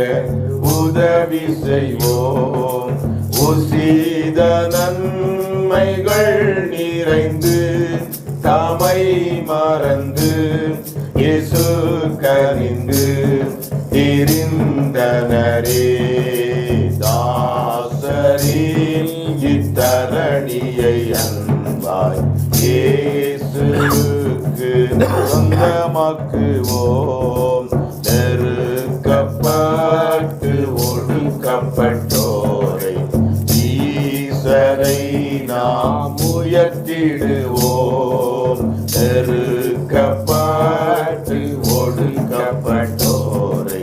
வாழ உதவி செய்வோம் உசித நன்மைகள் நிறைந்து தமை மறந்து இயேசு கரிந்து திரிந்தனரே. தாசரில் இத்தரணியை அன்பாய் இயேசுக்கு சொந்தமாக்குவோம் ஒடுக்கப்பட்டோரை ஈசரை நாம் உயர்த்திடுவோம். நெருக்கப்பட்டு ஒடுக்கப்பட்டோரை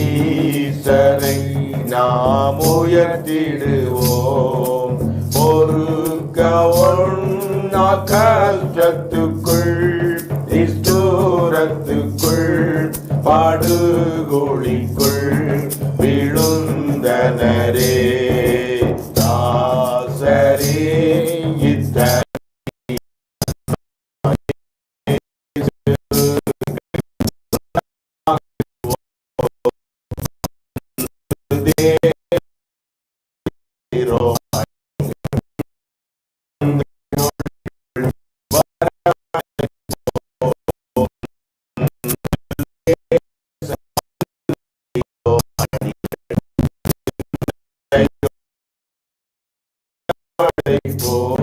ஈசரை நாம் உயர்த்திடுவோம். பொறுக்க ஒன்னா கஷ்டத்துக்குள் நிஷ்டூரத்துக்குள் பாடுகோழிக்குள் ఇతనరే దాసరే ఇతర Pero faithful.